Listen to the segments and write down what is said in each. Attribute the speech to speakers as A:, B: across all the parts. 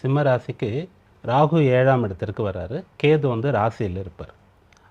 A: சிம்ம ராசிக்கு ராகு ஏழாம் இடத்திற்கு வராரு கேது வந்து ராசியில் இருப்பார்.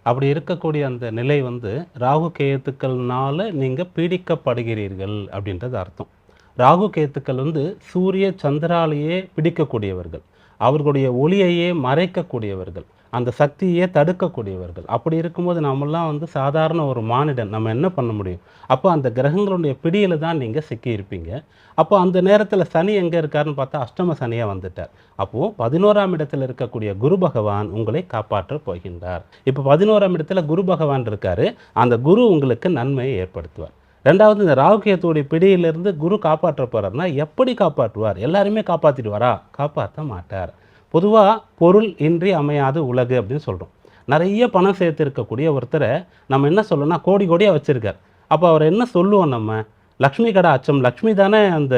A: அப்படி இருக்கக்கூடிய அந்த நிலை வந்து ராகு கேத்துக்கள்னால நீங்கள் பீடிக்கப்படுகிறீர்கள் அப்படின்றது அர்த்தம். ராகு கேத்துக்கள் வந்து சூரிய சந்திராலேயே பிடிக்கக்கூடியவர்கள். அவர்களுடைய ஒளியையே மறைக்கக்கூடியவர்கள் அந்த சக்தியே தடுக்கக்கூடியவர்கள். அப்படி இருக்கும்போது நம்மெல்லாம் வந்து சாதாரண ஒரு மானிடன். நம்ம என்ன பண்ண முடியும்? அப்போ அந்த கிரகங்களுடைய பிடியில் தான் நீங்கள் சிக்கியிருப்பீங்க. அப்போ அந்த நேரத்தில் சனி எங்கே இருக்காருன்னு பார்த்தா அஷ்டம சனியாக வந்துட்டார். அப்போது பதினோராம் இடத்தில் இருக்கக்கூடிய குரு பகவான் உங்களை காப்பாற்ற போகின்றார். இப்போ பதினோராம் இடத்துல குரு பகவான் இருக்காரு. அந்த குரு உங்களுக்கு நன்மையை ஏற்படுத்துவார். ரெண்டாவது இந்த ராகுகேத்துடைய பிடியிலிருந்து குரு காப்பாற்ற போறாருன்னா எப்படி காப்பாற்றுவார்? எல்லாருமே காப்பாற்றிடுவாரா காப்பாற்ற மாட்டார். பொதுவாக பொருள் இன்றி அமையாது உலகு அப்படின்னு சொல்கிறோம் நிறைய பணம் சேர்த்து இருக்கக்கூடிய ஒருத்தரை நம்ம என்ன சொல்லணும்னா கோடி கோடியாக வச்சுருக்கார். அப்போ அவர் என்ன சொல்லுவோம் நம்ம? லக்ஷ்மி கடை அச்சம். லக்ஷ்மி தானே அந்த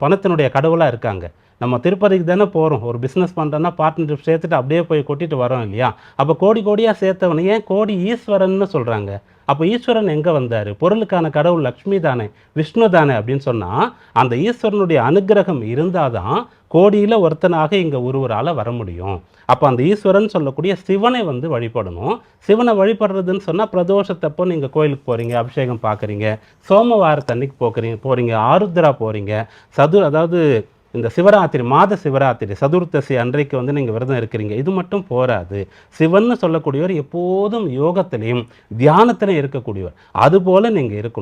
A: பணத்தினுடைய கடவுளாக இருக்காங்க. நம்ம திருப்பதிக்கு தானே போகிறோம் ஒரு பிஸ்னஸ் பண்ணுறோன்னா பார்ட்னர்ஷிப் சேர்த்துட்டு அப்படியே போய் கொட்டிட்டு வரோம் இல்லையா? அப்போ கோடி கோடியாக சேர்த்தவனே ஏன் கோடி ஈஸ்வரன்னு சொல்கிறாங்க அப்போ ஈஸ்வரன் எங்கே வந்தார்? பொருளுக்கான கடவுள் லக்ஷ்மி தானே விஷ்ணு தானே அப்படின்னு சொன்னால் அந்த ஈஸ்வரனுடைய அனுக்கிரகம் இருந்தால் தான் கோடியில் ஒருத்தனாக இங்கே ஒருவரால் வர முடியும். அப்போ அந்த ஈஸ்வரன் சொல்லக்கூடிய சிவனை வந்து வழிபடணும். சிவனை வழிபடுறதுன்னு சொன்னால் பிரதோஷத்தப்போ நீங்கள் கோயிலுக்கு போகிறீங்க அபிஷேகம் பார்க்குறீங்க சோமவாரத்தன்னைக்கு போக்குறீங்க போகிறீங்க ஆருத்ரா போகிறீங்க சது அதாவது இந்த சிவராத்திரி மாத சிவராத்திரி சதுர்த்தசி அன்றைக்கு வந்து நீங்கள் விரதம் இருக்கிறீங்க. இது மட்டும் போராது. சிவன்னு சொல்லக்கூடியவர் எப்போதும் யோகத்திலையும் தியானத்திலையும் இருக்கக்கூடியவர். அதுபோல் நீங்கள் இருக்கணும்.